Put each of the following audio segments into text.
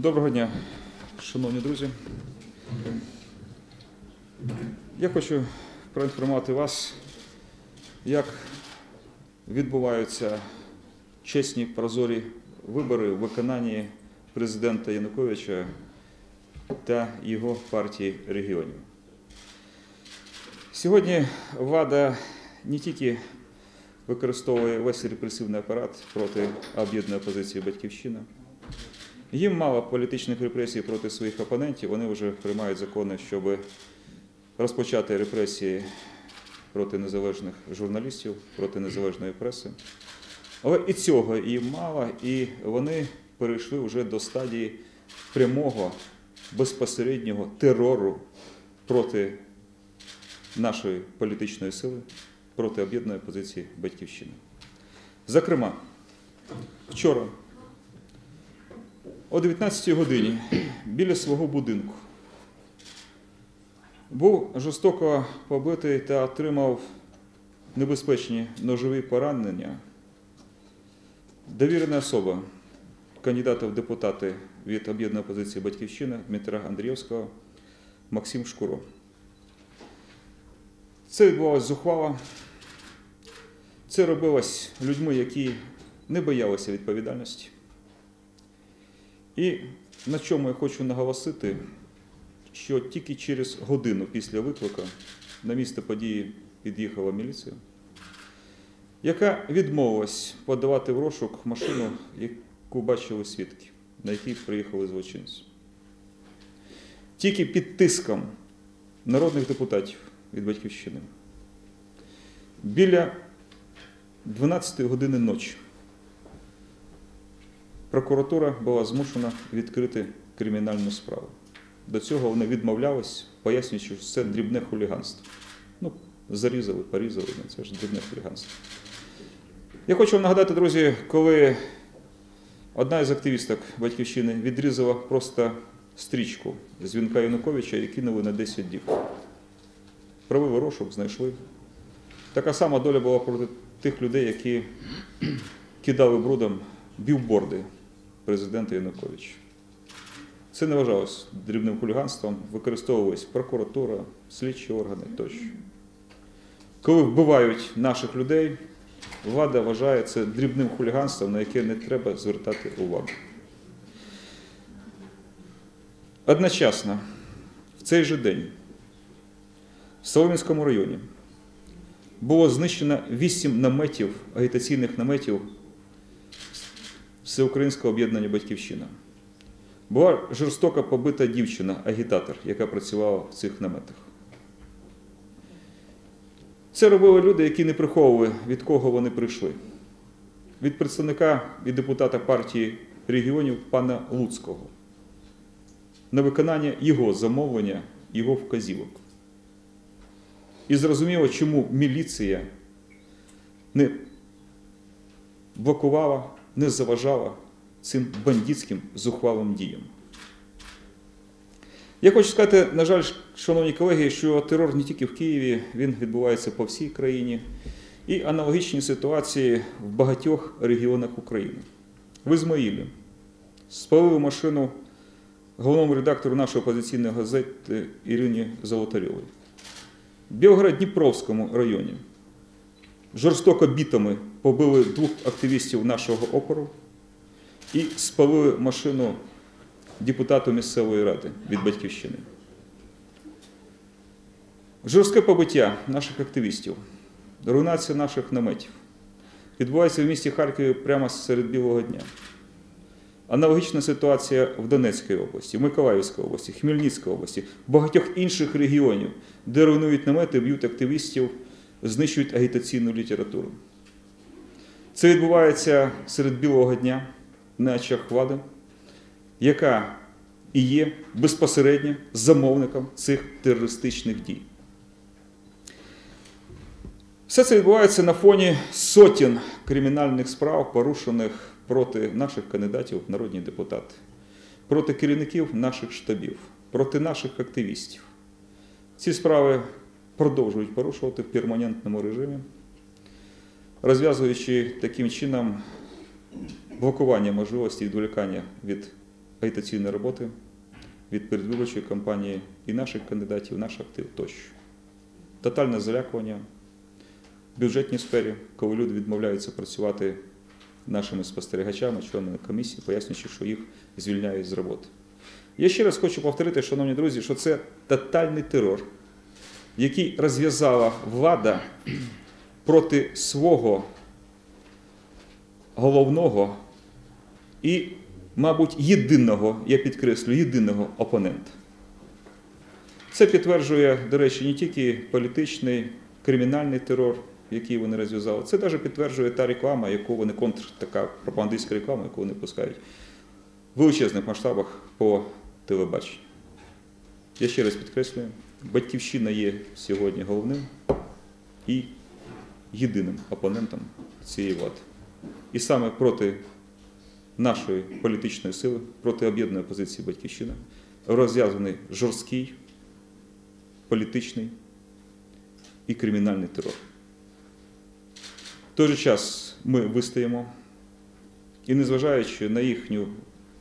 Доброго дня, шановні друзі. Я хочу проінформувати вас, як відбуваються чесні прозорі вибори в виконанні президента Януковича та його партії регіонів. Сьогодні влада не тільки використовує весь репресивний апарат проти об'єднаної опозиції Батьківщина. Їм мало політичних репресій проти своїх опонентів, вони вже приймають закони, щоб розпочати репресії проти незалежних журналістів, проти незалежної преси. Але і цього їм мало, і вони перейшли вже до стадії прямого безпосереднього терору проти нашої політичної сили, проти об'єднаної позиції Батьківщини. Зокрема, вчора о 19 годині біля свого будинку був жорстоко побитий та отримав небезпечні ножові поранення. Довірена особа кандидата в депутати від об'єднаної опозиції Батьківщина Дмитра Андрієвського Максим Шкуро. Це відбувалося зухвало. Це робилось людьми, які не боялися відповідальності. І на чому я хочу наголосити, що тільки через годину після виклика на місце події під'їхала міліція, яка відмовилась подавати в розшук машину, яку бачили свідки, на якій приїхали злочинці. Тільки під тиском народних депутатів від Батьківщини біля 12 години ночі прокуратура була змушена відкрити кримінальну справу. До цього вони відмовлялись, пояснюючи, що це дрібне хуліганство. Ну, зарізали, порізали, ну, це ж дрібне хуліганство. Я хочу вам нагадати, друзі, коли одна із активісток Батьківщини відрізала просто стрічку з вінка Януковича і кинули на 10 діб. Провели розшук, знайшли. Така сама доля була проти тих людей, які кидали брудом білборди президента Януковича. Це не вважалось дрібним хуліганством, використовувалась прокуратура, слідчі органи тощо. Коли вбивають наших людей, влада вважає це дрібним хуліганством, на яке не треба звертати увагу. Одночасно, в цей же день в Соломінському районі було знищено 8 наметів, агітаційних наметів Всеукраїнського об'єднання Батьківщина. Була жорстоко побита дівчина, агітатор, яка працювала в цих наметах. Це робили люди, які не приховували, від кого вони прийшли. Від представника і депутата партії регіонів пана Луцького на виконання його замовлення, його вказівок. І зрозуміло, чому міліція не блокувала, не заважала цим бандитським зухвалим діям. Я хочу сказати, на жаль, шановні колеги, що терор не тільки в Києві, він відбувається по всій країні. І аналогічні ситуації в багатьох регіонах України. В Ізмаїлі спалили машину головному редактору нашої опозиційної газети Ірині Золотарьової. В Білгород-Дніпровському районі жорстоко бітами побили двох активістів нашого опору і спалили машину депутату місцевої ради від Батьківщини. Жорстке побиття наших активістів, руйнація наших наметів відбувається в місті Харкові прямо серед білого дня. Аналогічна ситуація в Донецькій області, в Миколаївській області, Хмельницькій області, в багатьох інших регіонів, де руйнують намети, б'ють активістів, знищують агітаційну літературу. Це відбувається серед білого дня на очах влади, яка і є безпосередньо замовником цих терористичних дій. Все це відбувається на фоні сотень кримінальних справ, порушених проти наших кандидатів в народні депутати, проти керівників наших штабів, проти наших активістів. Ці справи продовжують порушувати в перманентному режимі, розв'язуючи таким чином блокування можливості відволікання від агітаційної роботи від передвиборчої кампанії і наших кандидатів, наш актив тощо. Тотальне залякування в бюджетній сфері, коли люди відмовляються працювати нашими спостерігачами, членами комісії, пояснюючи, що їх звільняють з роботи. Я ще раз хочу повторити, шановні друзі, що це тотальний терор, який розв'язала влада проти свого головного і, мабуть, єдиного, я підкреслю, єдиного опонента. Це підтверджує, до речі, не тільки політичний, кримінальний терор, який вони розв'язали, це навіть підтверджує та реклама, яку вони контр, така пропагандистська реклама, яку вони пускають в величезних масштабах по телебаченню. Я ще раз підкреслюю, батьківщина є сьогодні головним і єдиним опонентом цієї влади. І саме проти нашої політичної сили, проти об'єднаної опозиції Батьківщина, розв'язаний жорсткий політичний і кримінальний терор. В той же час ми вистоїмо і, незважаючи на їхню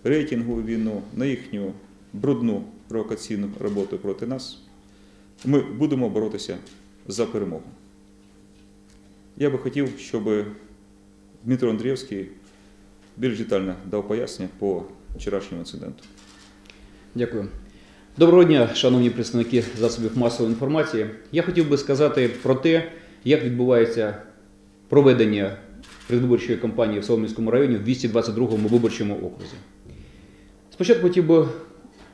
рейтингову війну, на їхню брудну провокаційну роботу проти нас, ми будемо боротися за перемогу. Я би хотів, щоб Дмитро Андрієвський більш детально дав пояснення по вчорашньому інциденту. Дякую. Доброго дня, шановні представники засобів масової інформації. Я хотів би сказати про те, як відбувається проведення предвиборчої кампанії в Солом'янському районі в 222-му виборчому окрузі. Спочатку хотів би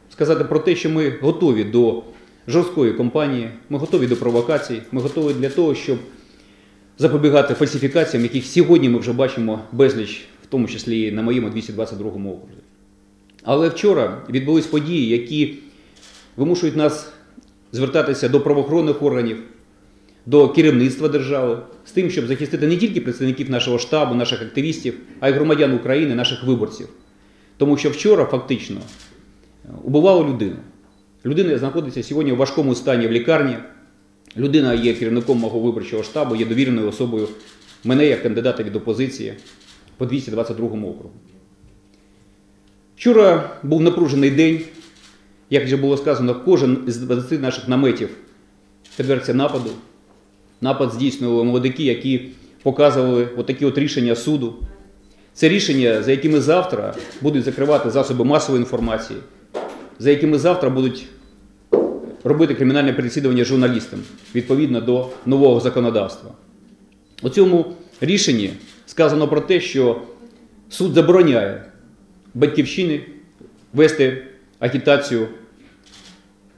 сказати про те, що ми готові до жорсткої кампанії, ми готові до провокацій, ми готові для того, щоб запобігати фальсифікаціям, яких сьогодні ми вже бачимо безліч, в тому числі і на моєму 222-му окрузі. Але вчора відбулись події, які вимушують нас звертатися до правоохоронних органів, до керівництва держави з тим, щоб захистити не тільки представників нашого штабу, наших активістів, а й громадян України, наших виборців. Тому що вчора фактично е, убивали людину. Людина знаходиться сьогодні в важкому стані в лікарні. Людина є керівником мого виборчого штабу, є довіреною особою мене як кандидата від опозиції по 222 округу. Вчора був напружений день. Як вже було сказано, кожен із 20 наших наметів підвергся нападу. Напад здійснювали молодики, які показували отакі от рішення суду. Це рішення, за якими завтра будуть закривати засоби масової інформації, за якими завтра будуть робити кримінальне переслідування журналістам відповідно до нового законодавства. У цьому рішенні сказано про те, що суд забороняє батьківщини вести агітацію,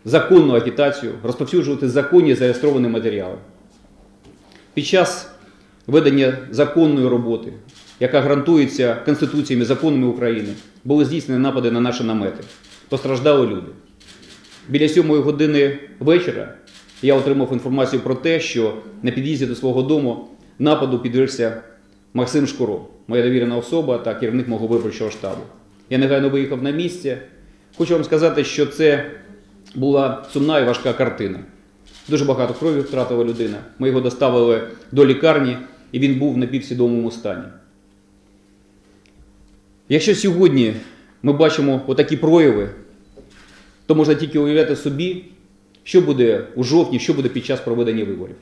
законну агітацію, розповсюджувати законні зареєстровані матеріали. Під час ведення законної роботи, яка гарантується Конституціями законами України, були здійснені напади на наші намети. Постраждали люди. Біля сьомої години вечора я отримав інформацію про те, що на під'їзді до свого дому нападу підвергся Максим Шкуро, моя довірена особа та керівник мого виборчого штабу. Я негайно виїхав на місце. Хочу вам сказати, що це була сумна і важка картина. Дуже багато крові втратила людина. Ми його доставили до лікарні, і він був в напівсвідомому стані. Якщо сьогодні ми бачимо отакі прояви, то можна тільки уявляти собі, що буде у жовтні, що буде під час проведення виборів.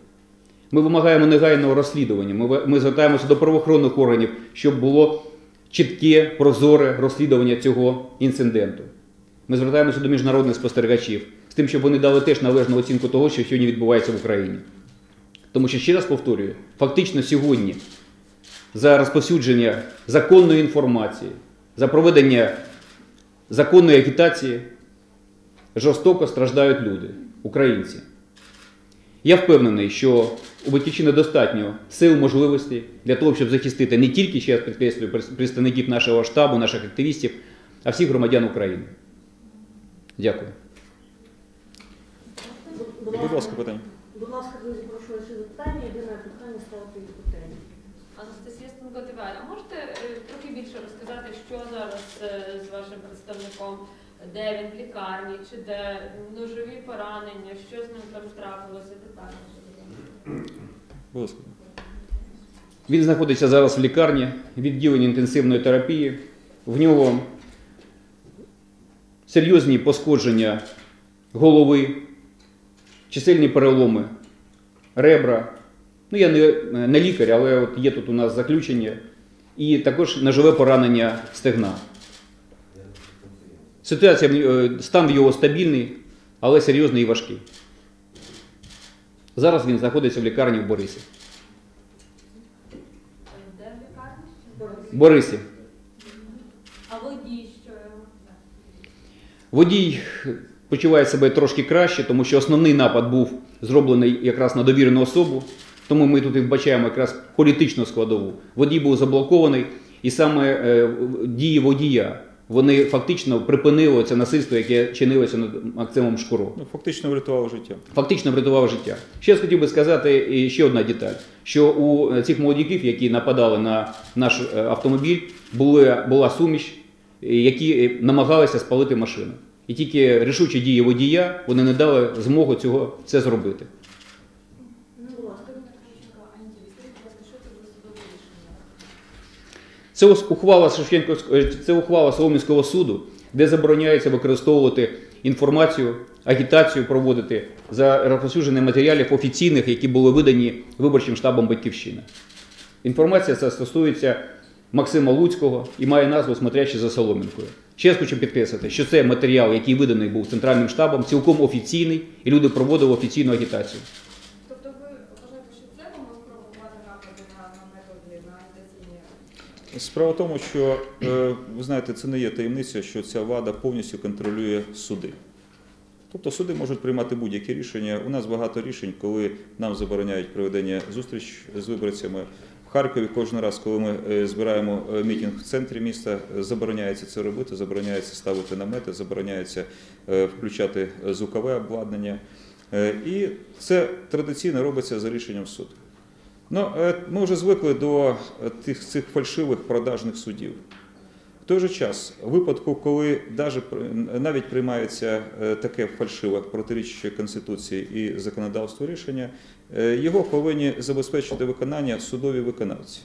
Ми вимагаємо негайного розслідування. Ми, ми звертаємося до правоохоронних органів, щоб було чітке, прозоре розслідування цього інциденту. Ми звертаємося до міжнародних спостерігачів з тим, щоб вони дали теж належну оцінку того, що сьогодні відбувається в Україні. Тому що, ще раз повторюю, фактично сьогодні за розповсюдження законної інформації, за проведення законної агітації жорстоко страждають люди, українці. Я впевнений, що у Батьківщини достатньо сил, можливостей для того, щоб захистити не тільки, ще раз підкреслюю, представників нашого штабу, наших активістів, а всіх громадян України. Дякую. Будь ласка, питання. Будь ласка, друзі, прошу ваші запитання. Єдине питання ставити від питання. Анастасія Станко можете е, трохи більше розказати, що зараз е, з вашим представником, де він в лікарні, чи де ножові поранення, що з ним там трапилося детально? Він знаходиться зараз в лікарні, відділенні інтенсивної терапії. В нього серйозні пошкодження голови, чисельні переломи, ребра. Ну, я не, не лікар, але от є тут у нас заключення. І також ножове поранення стегна. Ситуація, е, стан його стабільний, але серйозний і важкий. Зараз він знаходиться в лікарні в Борисі. Де в лікарні? Борисі. А водій що? Водій почуває себе трошки краще, тому що основний напад був зроблений якраз на довірену особу. Тому ми тут і вбачаємо якраз політичну складову. Водій був заблокований, і саме е, дії водія вони фактично припинили це насильство, яке чинилося над Максимом Шкуро. Ну, фактично врятувало життя. Фактично врятував життя. Ще хотів би сказати і ще одна деталь: що у е, цих молодиків, які нападали на наш е, автомобіль, були, була суміш, е, які намагалися спалити машину. І тільки рішучі дії водія вони не дали змогу цього це зробити. Ну, будь ласка. Це ухвала е, це ухвала Солом'янського суду, де забороняється використовувати інформацію, агітацію проводити за розповсюдження матеріалів офіційних, які були видані виборчим штабом Батьківщина. Інформація ця стосується Максима Луцького і має назву Смотрячи за Соломінкою. Ще раз хочу підкреслити, що це матеріал, який виданий був центральним штабом, цілком офіційний, і люди проводили офіційну агітацію. Тобто ви вважаєте, що це помилково провокувати напади на, на методи, на агітаційні? Справа в тому, що е, ви знаєте, це не є таємниця, що ця влада повністю контролює суди. Тобто суди можуть приймати будь-які рішення. У нас багато рішень, коли нам забороняють проведення зустріч з виборцями. В Харкові кожен раз, коли ми е, збираємо е, мітинг в центрі міста, забороняється це робити, забороняється ставити намети, забороняється включати звукове обладнання. І це традиційно робиться за рішенням суду. Ну, е, ми вже звикли до е, тих цих фальшивих продажних судів. В той же час, в випадку, коли навіть приймається е, таке фальшиве протиріччя Конституції і законодавству рішення, його повинні забезпечити виконання судові виконавці.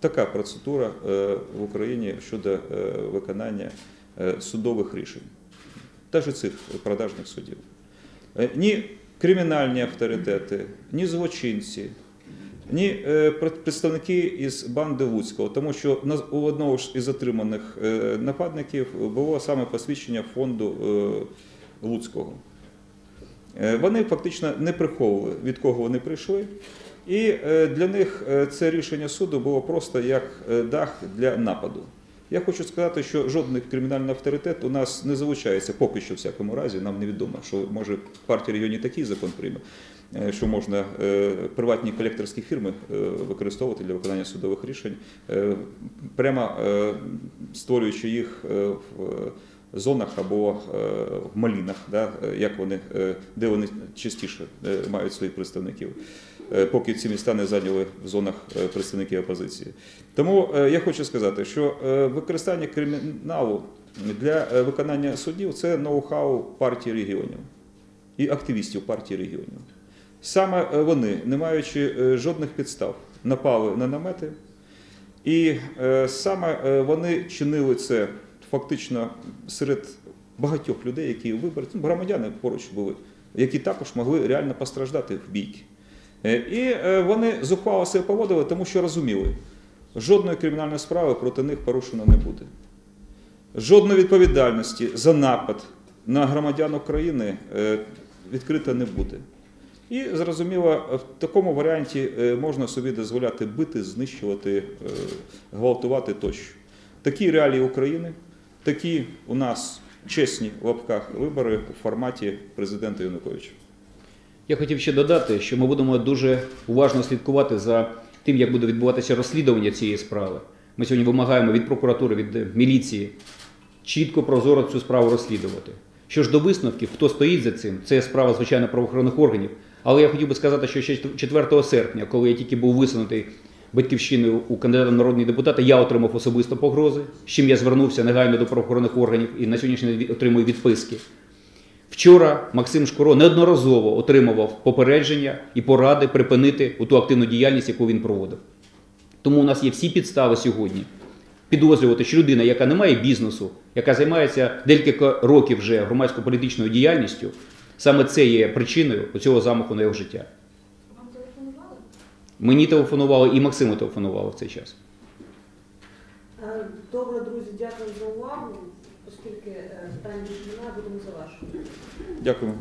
Така процедура в Україні щодо виконання судових рішень, навіть цих продажних судів. Ні кримінальні авторитети, ні злочинці, ні е, представники із банди Луцького, тому що у одного ж із затриманих е, нападників було саме посвідчення фонду е, Луцького. Вони фактично не приховували, від кого вони прийшли. І для них це рішення суду було просто як дах для нападу. Я хочу сказати, що жодний кримінальний авторитет у нас не залучається, поки що, в всякому разі, нам невідомо, що може партія регіонів такий закон прийме, е, що можна е, приватні колекторські фірми е, використовувати для виконання судових рішень, прямо створюючи їх в зонах або в малінах, як вони, де вони частіше мають своїх представників, поки ці міста не зайняли в зонах е, представників опозиції. Тому е, я хочу сказати, що е, використання криміналу для е, виконання судів це ноу-хау партії регіонів і активістів партії регіонів. Саме е, вони, не маючи е, жодних підстав, напали на намети, і е, саме е, вони чинили це фактично серед багатьох людей, які виборці, ну, громадяни поруч були, які також могли реально постраждати в бійки. Е, І е, вони зухвало себе поводили, тому що розуміли, жодної кримінальної справи проти них порушено не буде. Жодної відповідальності за напад на громадян України е, відкрита не буде. І зрозуміло, в такому варіанті можна собі дозволяти бити, знищувати, гвалтувати тощо. Такі реалії України, такі у нас чесні в лапках вибори у форматі президента Януковича. Я хотів ще додати, що ми будемо дуже уважно слідкувати за тим, як буде відбуватися розслідування цієї справи. Ми сьогодні вимагаємо від прокуратури, від міліції чітко прозоро цю справу розслідувати. Що ж до висновків, хто стоїть за цим, це справа, звичайно, правоохоронних органів. Але я хотів би сказати, що ще 4 серпня, коли я тільки був висунутий батьківщиною у кандидата в народні депутати, я отримав особисто погрози, з чим я звернувся негайно до правоохоронних органів і на сьогоднішній день отримую відписки. Вчора Максим Шкуро неодноразово отримував попередження і поради припинити ту активну діяльність, яку він проводив. Тому у нас є всі підстави сьогодні підозрювати, що людина, яка не має бізнесу, яка займається декілька років вже громадсько-політичною діяльністю, саме це є причиною цього замаху на його життя. Вам телефонували? Мені телефонували і Максиму телефонували в цей час. Е, Добре, друзі, дякую за увагу. Оскільки питання більше немає, будемо завершувати. Дякуємо.